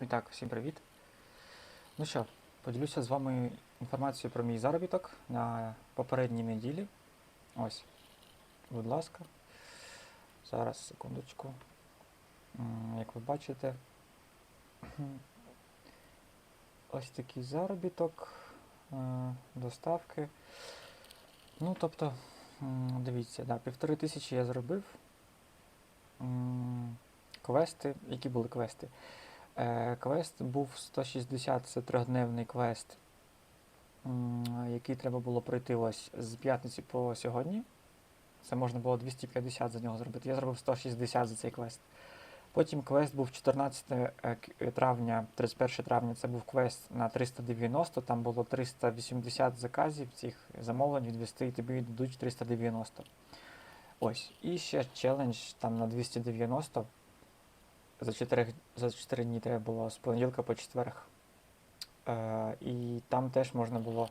І так, всім привіт. Ну що, поділюся з вами інформацією про мій заробіток на попередній неділі. Ось, будь ласка. Зараз, секундочку. Як ви бачите, ось такий заробіток, е, доставки. Ну, тобто, дивіться, да, півтори тисячі я зробив. Квести, які були квести? Е, Квест був 160, це трьохдневний квест, який треба було пройти ось з п'ятниці по сьогодні. Це можна було 250 за нього зробити. Я зробив 160 за цей квест. Потім квест був 14 е, травня, 31 травня це був квест на 390, там було 380 заказів цих замовлень відвести, і тобі дадуть 390. Ось. І ще челендж там на 290. За 4, за 4 дні треба було з понеділка по четверг. Е, і там теж можна було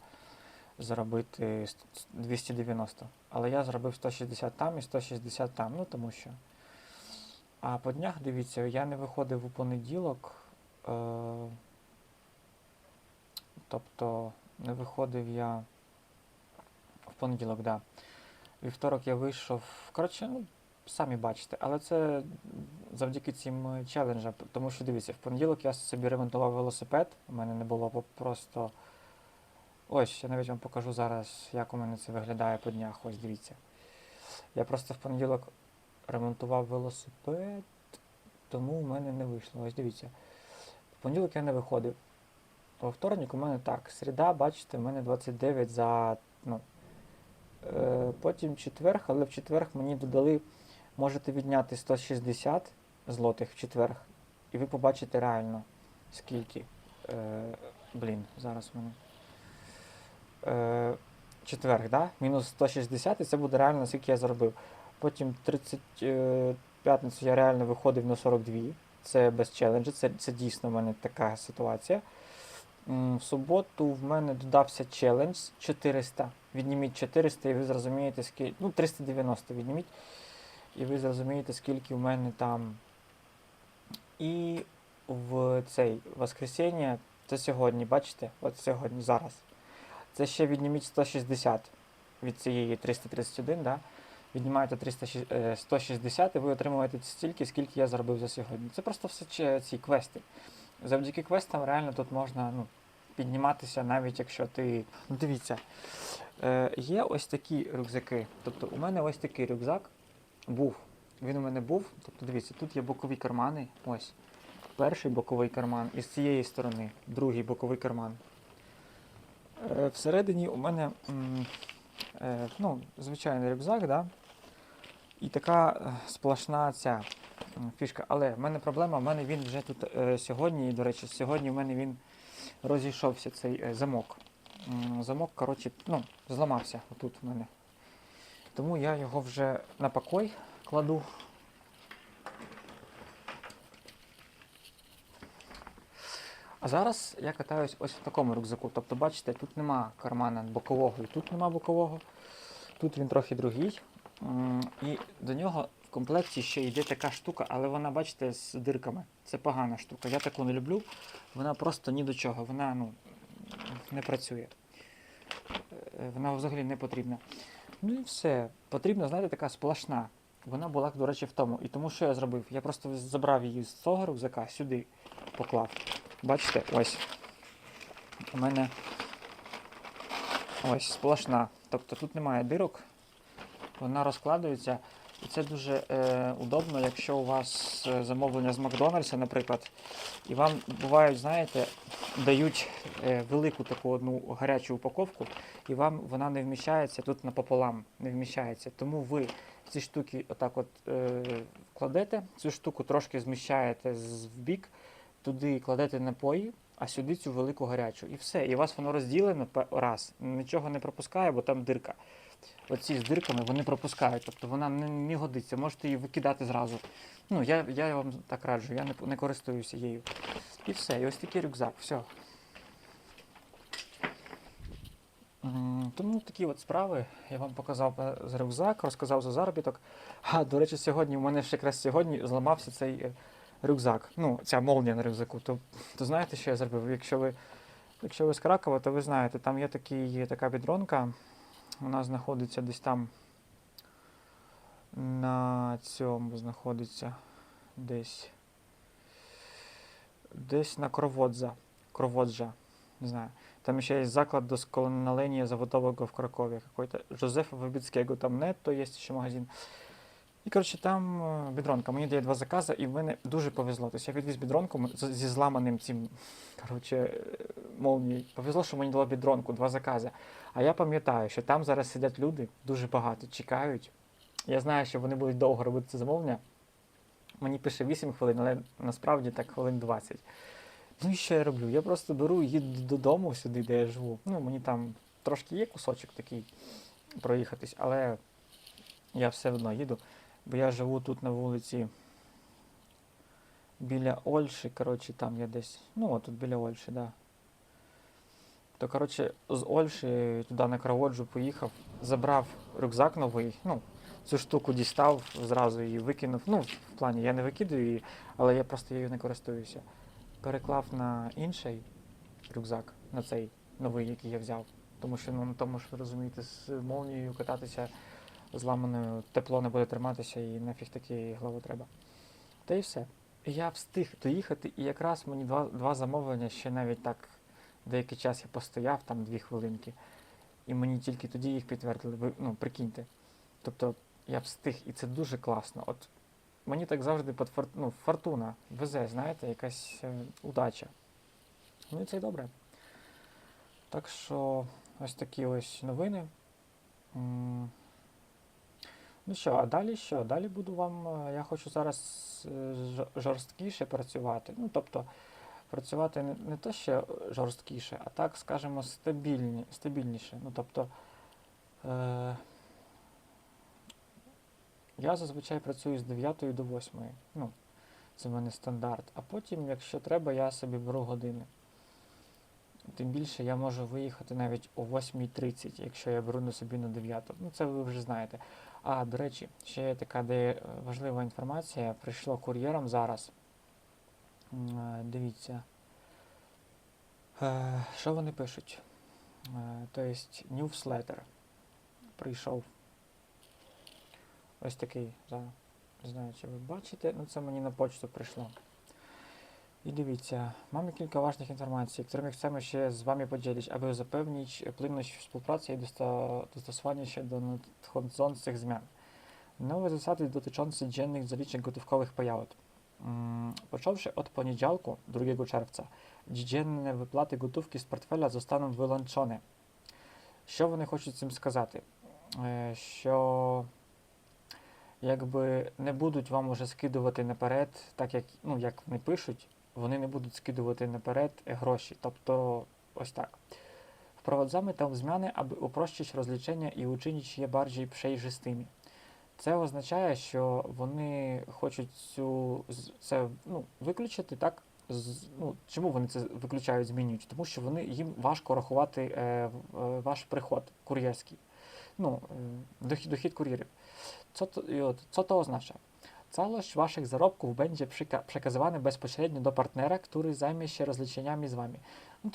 заробити ст- ст- 290. Але я зробив 160 там і 160 там, ну тому що. А по днях, дивіться, я не виходив у понеділок. Е, тобто не виходив я в понеділок, да. Вівторок я вийшов. Коротше, ну, самі бачите, але це завдяки цим е, челенджам. Тому що дивіться, в понеділок я собі ремонтував велосипед. У мене не було просто. Ось, я навіть вам покажу зараз, як у мене це виглядає по днях. Ось дивіться. Я просто в понеділок ремонтував велосипед, тому в мене не вийшло. Ось дивіться. В понеділок я не виходив. Во вторник у мене так. Середа, бачите, в мене 29 за. Ну, е, потім четверг, але в четверг мені додали, можете відняти 160 злотих в четверг, і ви побачите реально скільки. Е, блін, зараз в мене. Е, четверг, да? Мінус 160, і це буде реально скільки я заробив. Потім 30 е, п'ятницю я реально виходив на 42. Це без челенджу, це, це дійсно в мене така ситуація. В суботу в мене додався челендж 400. Відніміть 400 і ви зрозумієте, скільки. Ну, 390 відніміть. І ви зрозумієте, скільки в мене там. І в цей воскресіння, це сьогодні, бачите? От сьогодні, зараз. Це ще відніміть 160 від цієї 331, да? Віднімаєте 300, е, 160 і ви отримуєте стільки, скільки я заробив за сьогодні. Це просто все ці квести. Завдяки квестам реально тут можна ну, підніматися, навіть якщо ти. Ну, дивіться, е, є ось такі рюкзаки. Тобто у мене ось такий рюкзак був. Він у мене був. Тобто, дивіться, тут є бокові кармани. Ось. Перший боковий карман і з цієї сторони другий боковий карман. Е, всередині у мене е, ну, звичайний рюкзак, да? і така е, сплошна ця фішка. Але в мене проблема, в мене він вже тут сьогодні, і, до речі, сьогодні в мене він розійшовся цей замок. Замок, коротше, ну, зламався отут в мене. Тому я його вже на покой кладу. А зараз я катаюсь ось в такому рюкзаку. Тобто, бачите, тут нема кармана бокового і тут нема бокового. Тут він трохи другий. І до нього в комплекті ще йде така штука, але вона, бачите, з дирками. Це погана штука. Я таку не люблю. Вона просто ні до чого. Вона ну, не працює. Е, Вона взагалі не потрібна. Ну і все. Потрібна, знаєте, така сплошна. Вона була, до речі, в тому. І тому що я зробив? Я просто забрав її з цього рюкзака, сюди поклав. Бачите, ось. У мене ось сплошна. Тобто тут немає дирок, вона розкладується. І це дуже е, удобно, якщо у вас е, замовлення з Макдональдса, наприклад, і вам бувають, знаєте, дають е, велику таку одну гарячу упаковку, і вам вона не вміщається тут напополам, не вміщається. Тому ви ці штуки отак от е, кладете, цю штуку трошки зміщаєте в бік, туди кладете напої, а сюди цю велику гарячу. І все. І у вас воно розділено раз. Нічого не пропускає, бо там дирка. Оці з дирками вони пропускають, тобто вона не, не годиться, можете її викидати зразу. Ну, я, я вам так раджу, я не, не користуюся її. І все, і ось такий рюкзак, все. Тому такі от справи. Я вам показав е, з рюкзак, розказав за заробіток. А, до речі, сьогодні у мене ще якраз сьогодні зламався цей е, рюкзак. Ну, ця молнія на рюкзаку, то, то знаєте, що я зробив? Якщо ви, якщо ви з Кракова, то ви знаєте, там є такий, така підронка, вона знаходиться десь там на цьому знаходиться десь. Десь на Кроводза. Кроводжа. Не знаю. Там ще є заклад до досконаления заводового в Кракове какой-то. Жозефа Вибіцького там нетто є ще магазин. І коротше, там е, бідронка. Мені дає два закази, і в мене дуже повезло. Тобто я відвіз бідронку зі зламаним цим коротше, е, молнією. Повезло, що мені дало бідронку, два закази. А я пам'ятаю, що там зараз сидять люди дуже багато, чекають. Я знаю, що вони будуть довго робити це замовлення. Мені пише 8 хвилин, але насправді так хвилин 20. Ну і що я роблю? Я просто беру і їду додому сюди, де я живу. Ну, мені там трошки є кусочок такий проїхатись, але я все одно їду, бо я живу тут на вулиці біля Ольші, коротше, там я десь. Ну, от тут біля Ольші, да. То, коротше, з Ольші туди на Кроводжу поїхав, забрав рюкзак новий, ну, цю штуку дістав, зразу її викинув. Ну, в плані, я не викидаю її, але я просто її не користуюся. Переклав на інший рюкзак, на цей новий, який я взяв. Тому що, ну, на тому ж розумієте, з молнією кататися зламаною, тепло не буде триматися і нафіг такі голову треба. Та й все. Я встиг доїхати, і якраз мені два, два замовлення ще навіть так деякий час я постояв, там дві хвилинки, і мені тільки тоді їх підтвердили. Ви, ну, прикиньте. Тобто я встиг, і це дуже класно. От мені так завжди під ну, фортуна везе, знаєте, якась е, удача. Ну і це й добре. Так що ось такі ось новини. Ну що, а далі що? Далі буду вам. е, Я хочу зараз е, жорсткіше працювати. Ну, тобто, працювати не, те, що жорсткіше, а так, скажімо, стабільні, стабільніше. Ну, тобто, е, я зазвичай працюю з 9 до 8. Ну, це в мене стандарт. А потім, якщо треба, я собі беру години. Тим більше я можу виїхати навіть о 8.30, якщо я беру на собі на 9. Ну, це ви вже знаєте. А, до речі, ще є така де е, важлива інформація. Прийшло кур'єром зараз. Е, Дивіться. Е, Що вони пишуть? Е, Тобто, newsletter прийшов. Ось такий. Зараз. Не знаю, чи ви бачите. Ну, це мені на почту прийшло. І дивіться, kilka ważnych informacji, którymi chcemy się z Wami podzielić, aby zapewnić płynność współpracy i dosta- dostosowanie się do nadchodzących zmian. Nowe zasady dotyczące dziennych zaliczek gotówkowych payout. Mm, Począwszy od poniedziałku, 2 czerwca, dzienne wypłaty gotówki z portfela zostaną wyłączone. Що вони хочуть цим сказати? Е, Що якби не будуть вам уже скидувати наперед, так як, ну, як вони пишуть, вони не будуть скидувати наперед гроші. Тобто ось так. Wprowadzamy tę zmianę, aby uprościć rozliczenia i uczynić je bardziej przejrzystymi. Це означає, що вони хочуть цю це ну, виключити так. З, ну, чому вони це виключають, змінюють? Тому що вони їм важко рахувати е, е, ваш приход кур'єрський. Ну, дохід, кур'єрів. Oznacza? Całość waszych zarobków będzie przyka- przekazywana bezpośrednio do partnera, który zajmie się rozliczeniami z wami. Ну,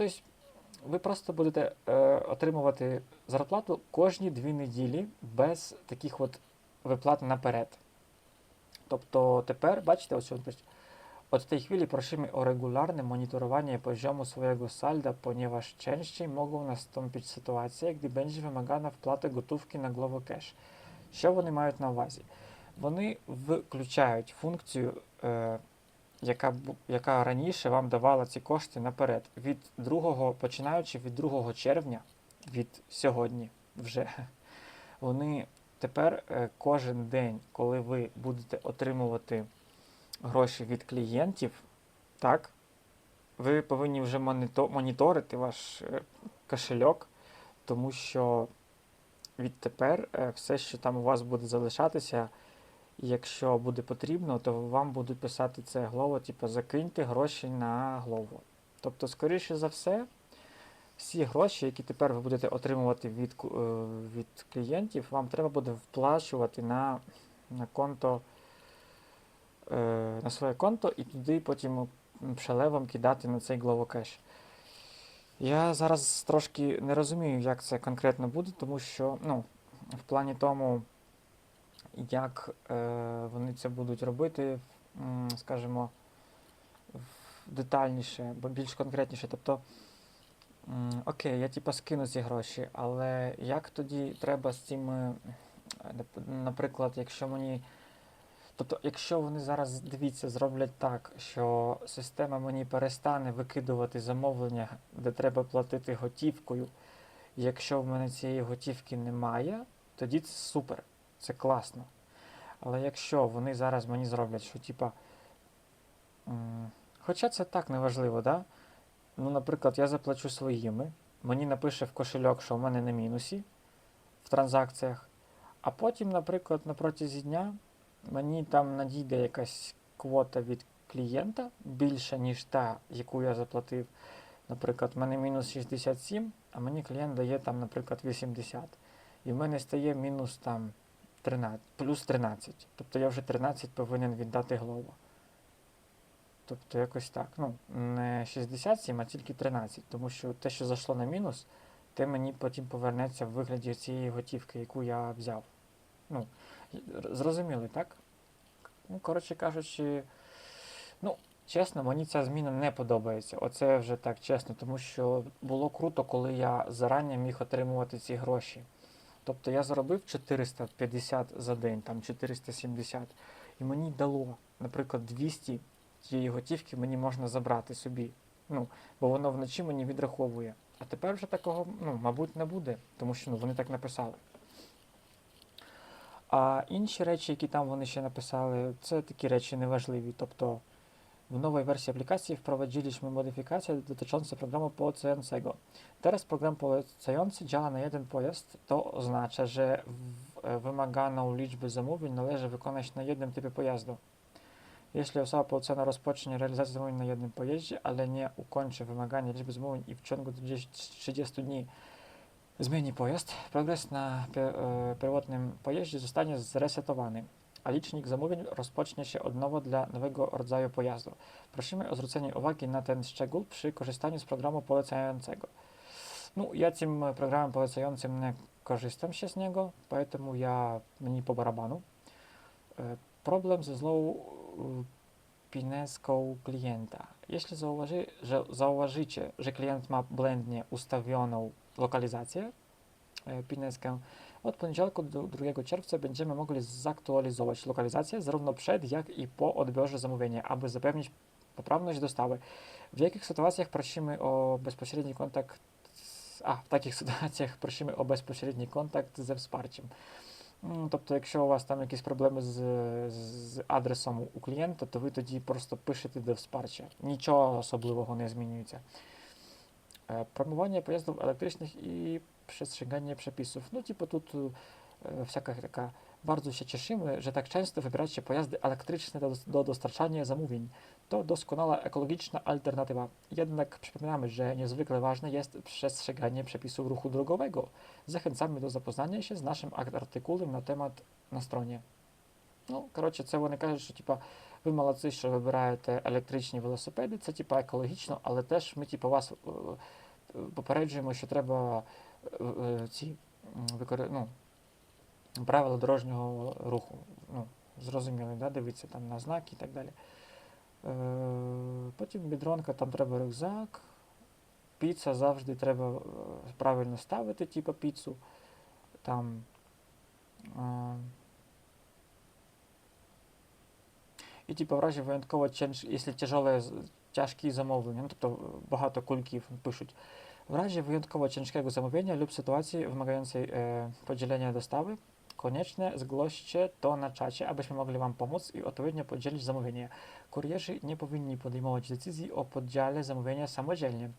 ви просто будете е, отримувати зарплату кожні дві неділі без таких виплат наперед. Тобто tепер, бачите, ось він пише, od tej chwili prosimy o regularne monitorowanie poziomu swojego salda, ponieważ częściej mogą nastąpić sytuacje, gdy będzie wymagana wpłata gotówki na Glovo Cash. Що вони мають на увазі? Вони виключають функцію, е, яка, яка раніше вам давала ці кошти наперед. Від 2, починаючи від 2 червня, від сьогодні вже, вони тепер е, кожен день, коли ви будете отримувати гроші від клієнтів, так, ви повинні вже моніторити ваш е, кошельок, тому що відтепер е, все, що там у вас буде залишатися, якщо буде потрібно, то вам будуть писати це Glovo, типу закиньте гроші на Glovo. Тобто, скоріше за все, всі гроші, які тепер ви будете отримувати від, е, від клієнтів, вам треба буде вплачувати на, на конто на своє конто і туди потім м, кидати на цей Global Я зараз трошки не розумію, як це конкретно буде, тому що, ну, в плані тому, як е, вони це будуть робити, скажімо, детальніше, бо більш конкретніше. Тобто, окей, я типа скину ці гроші, але як тоді треба з цими, е, наприклад, якщо мені. Тобто, якщо вони зараз, дивіться, зроблять так, що система мені перестане викидувати замовлення, де треба платити готівкою, якщо в мене цієї готівки немає, тоді це супер, це класно. Але якщо вони зараз мені зроблять, що типа. Хоча це так неважливо, да? Ну, наприклад, я заплачу своїми, мені напише в кошельок, що в мене на мінусі в транзакціях, а потім, наприклад, на протязі дня мені там надійде якась квота від клієнта більша, ніж та, яку я заплатив. Наприклад, в мене мінус 67, а мені клієнт дає там, наприклад, 80. І в мене стає мінус там 13, плюс 13. Тобто я вже 13 повинен віддати Глоба. Тобто якось так. Ну, не 67, а тільки 13. Тому що те, що зайшло на мінус, те мені потім повернеться в вигляді цієї готівки, яку я взяв. Ну, зрозуміли, так? Ну, коротше кажучи, ну, чесно, мені ця зміна не подобається. Оце вже так чесно, тому що було круто, коли я зарані міг отримувати ці гроші. Тобто я заробив 450 за день, там 470, і мені дало, наприклад, 200 цієї готівки мені можна забрати собі. Ну, бо воно вночі мені відраховує. А тепер вже такого, ну, мабуть, не буде, тому що ну, вони так написали. А інші rечі, які там вони ще написали, це такі rечі неважливі. Тобто w nowej wersji aplikacji wprowadziliśmy modyfikacje dotyczące programu polecającego. Teraz program polecający działa na jeden pojazd. To oznacza, że w- e, wymaganą liczbę zamówień należy wykonać na jednym typie pojazdu. Jeśli osoba polecona rozpocznie realizację zamówień na jednym pojeździe, ale nie ukończy wymagania liczby zamówień i w ciągu 30 30 dni zmieni pojazd, progres na pie- e, pierwotnym pojeździe zostanie zresetowany, a licznik zamówień rozpocznie się od nowa dla nowego rodzaju pojazdu. Prosimy o zwrócenie uwagi na ten szczegół przy korzystaniu z programu polecającego. Ну, я цим е, програмом поlecającym не korzystam się z niego, поэтому я мені по барабану. Е, Problem ze złą y, pineską klienta. Jeśli zauważy, że zauważycie, że klient ma błędnie ustawioną e, pineskę, od poniedziałku do 2 czerwca będziemy mogli zaktualizować lokalizację zarówno przed, jak i po odbiorze zamówienia, aby zapewnić poprawność dostawy. W jakich sytuacjach prosimy o bezpośredni kontakt z- a, в таких ситуаціях prosimy o безпосередній контакт ze wsparciem. М, Тобто, якщо у вас там якісь проблеми з, адресом у клієнта, то ви тоді просто пишете до wsparcia. Нічого особливого не змінюється. Е, Промивання поїздів електричних і przestrzeganie przepisów. No, tipo тут e, всяка така. Bardzo się cieszymy, że tak często wybracie pojazdy elektryczne do, do dostarczania zamówień. To doskonała ekologiczna alternatywa. Jednak przypominamy, że niezwykle ważne jest przestrzeganie przepisów ruchu drogowego. Zachęcamy do zapoznania się z naszym artykułem na temat na stronie. Ну, коротше, це вони кажуть, що типа, ви молодці, що вибираєте електричні велосипеди, це типа екологічно, але теж ми типа, вас е, попереджуємо, що треба е, е, ці м, викори... ну, правила дорожнього руху. Ну, зрозуміли, да? дивіться там на знаки і так далі. Потім бідронка, там треба рюкзак. Піца завжди треба правильно ставити, типу піцу. Там. Е, і типу, в разі винятково, тяж- якщо тяжеле, з- тяжкі замовлення, ну тобто е, багато кульків пишуть. W razie wyjątkowo ciężkiego zamówienia lub sytuacji wymagającej e, podzielenia dostawy, koniecznie zgłoście to na czacie, abyśmy mogli Wam pomóc i odpowiednio podzielić zamówienie. Kurierzy nie powinni podejmować decyzji o podziale zamówienia samodzielnie.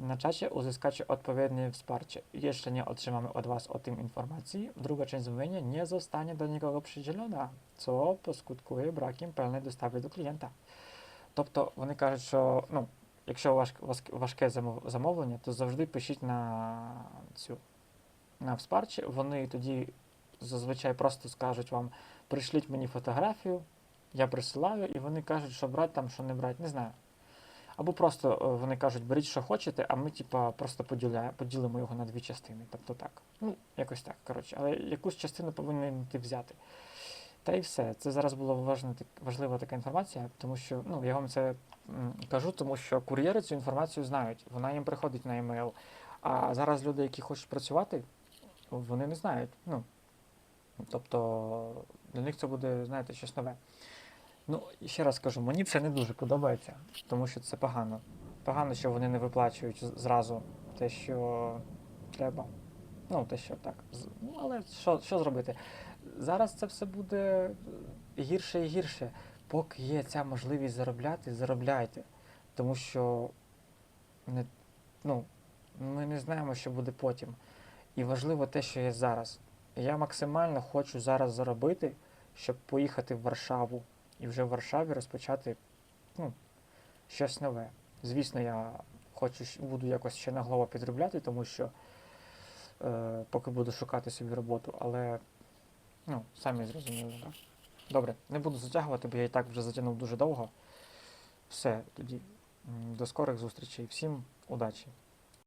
Na czacie uzyskacie odpowiednie wsparcie. Jeszcze nie otrzymamy od Was o tym informacji. Druga część zamówienia nie zostanie do nikogo przydzielona, co poskutkuje brakiem pełnej dostawy do klienta. Тобто вони кажуть, що ну, якщо важ, важ- важке замов- замовлення, то завжди пишіть на цю на вспарчі. Вони тоді зазвичай просто скажуть вам, пришліть мені фотографію Я присилаю, і вони кажуть, що брати там, що не брати, не знаю. Або просто е, вони кажуть, беріть, що хочете, а ми, типа, просто поділя... поділимо його на дві частини. Тобто так. Ну, якось так, коротше. Але якусь частину повинен ти взяти. Та і все. Це зараз була важлива така інформація, тому що ну, я вам це кажу, тому що кур'єри цю інформацію знають. Вона їм приходить на емейл. А зараз люди, які хочуть працювати, вони не знають. Ну, тобто для них це буде, знаєте, щось нове. Ну, ще раз кажу, мені це не дуже подобається, тому що це погано. Погано, що вони не виплачують зразу те, що треба. Ну, те, що так. Ну, але що, що зробити? Зараз це все буде гірше і гірше. Поки є ця можливість заробляти, заробляйте. Тому що не, ну, ми не знаємо, що буде потім. І важливо те, що є зараз. Я максимально хочу зараз заробити, щоб поїхати в Варшаву і вже в Варшаві розпочати ну, щось нове. Звісно, я хочу буду якось ще нагло підробляти, тому що е, поки буду шукати собі роботу, але ну, самі зрозуміли. Да? Добре, не буду затягувати, бо я і так вже затягнув дуже довго. Все, тоді до скорих зустрічей. Всім удачі!